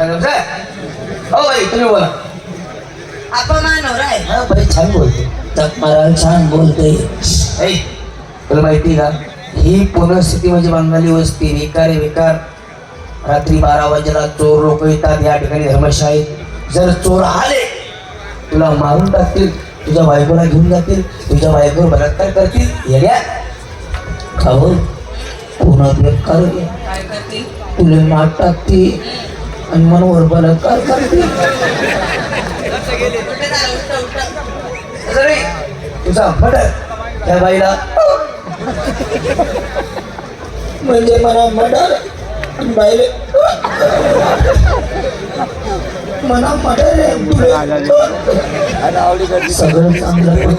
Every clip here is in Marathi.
हो बाई तुम्ही बोला. अपमान हो छान बोलते. तक छान बोलते. ऐ तुला माहिती का? ही पुनर्स्थिती म्हणजे बंगाली वस्ती विकार विकार. रात्री बारा वाजेला चोर लोक येतात या ठिकाणी धर्मशाळेत. जर चोर आले तुला मारून टाकतील तुझ्या बायकोला घेऊन जातील तुझ्या बायकोवर बलात्कार करतील. येड्या खाऊ पुन्हा काय तुले मात टाकते आणि मनवर बलात्कार करते तुझा फटर त्या बाईला. म्हणजे मला मर्डर. आणि बाईले. आहे तुले सगळं चांगलं.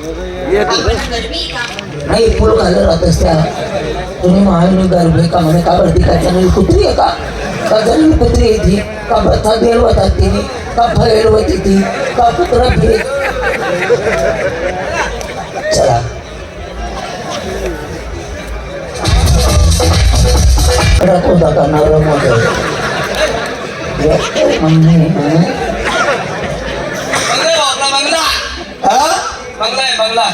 पण लय बेकार. आता काय करू? आपल्या घरी चला. नाही फुल घालत राहतस त्या तुम्ही महाविनी गरबे का म्हणे का बरं ती काय चांगली कुत्री आहे का का चांगली कुत्री आहे ती का बथा बेलवतात तिने का फैल होती ती का कुत्रा फिरे चला कडा कोणता करणार मोठं म्हणजे बंगला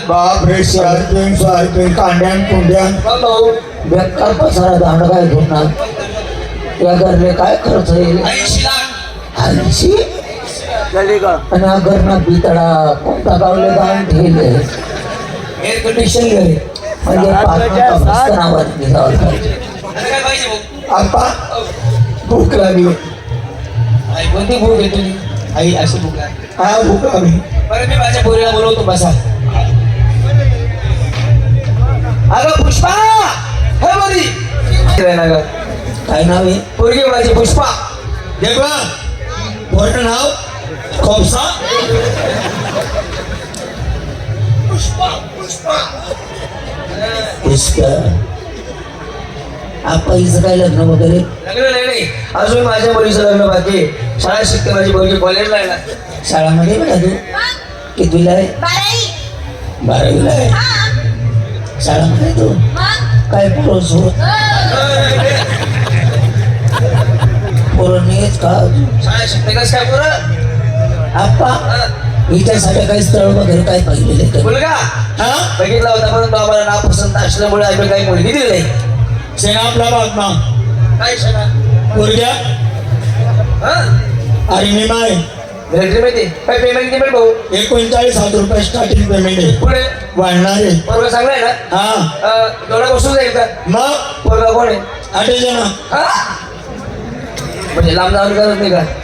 बाप रे सोयाबीन सोयाबीन कांड्यान कुंड्यान. बेकार पसारा दांड काय घेणार या घरले काय खर्च येईल? ऐंशी आणि हा घरना बितडा. कोणता गावले दान ठेवले? एअर कंडिशन घरी म्हणजे पाच नावात निघावं पाहिजे आता भूक लागली. आई कोणती भूक आहे तुझी? आई अशी भूक आहे हा भूक लागली बरं मी माझ्या पोरीला बोलवतो बसा. अगं पुष्पा! हे बरी. काय नाव? आहे? पोरगी माझी पुष्पा. देवा पोरं नाव खोपसा. पुष्पा आपा हिचं काय लग्न वगैरे? लग्न नाही नाही. अजून माझ्या मुलीचं लग्न बाकी आहे. शाळा शिकते माझी पोरगी कॉलेजला आहे ना शाळामध्ये बघा तू? कितवीला आहे? बाराई बारावीला आहे. हा. शाळामध्ये तू? मग? काय पोरं सोड पोरं नाहीच का शाळा शिकते कस काय पोरं? आप्पा हा. हिच्यासाठी काही स्थळ वगैरे काय पाहिलेले का? मुलगा? हा? बघितला होता परंतु आम्हाला नापसंत असल्यामुळे आम्ही काही मुलगी दिली नाही. शेणा आपला बातमा काय शाळा पोरग्या? हा? अरे मी माय. मिलिटरी मध्ये? काय पेमेंट पेमेंट भाऊ? एकोणचाळीस हजार रुपये स्टार्टिंग पेमेंट आहे. पुढे वाढणार आहे. पोरगा चांगला आहे ना? हा. तेवढा बसून जाईल का? मग? पोरगा कोण आहे? आठे जण. हा? म्हणजे लांब जाऊन करत नाही का?